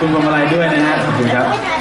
คุณกำมะไรด้วยนะฮะขอบคุณครับ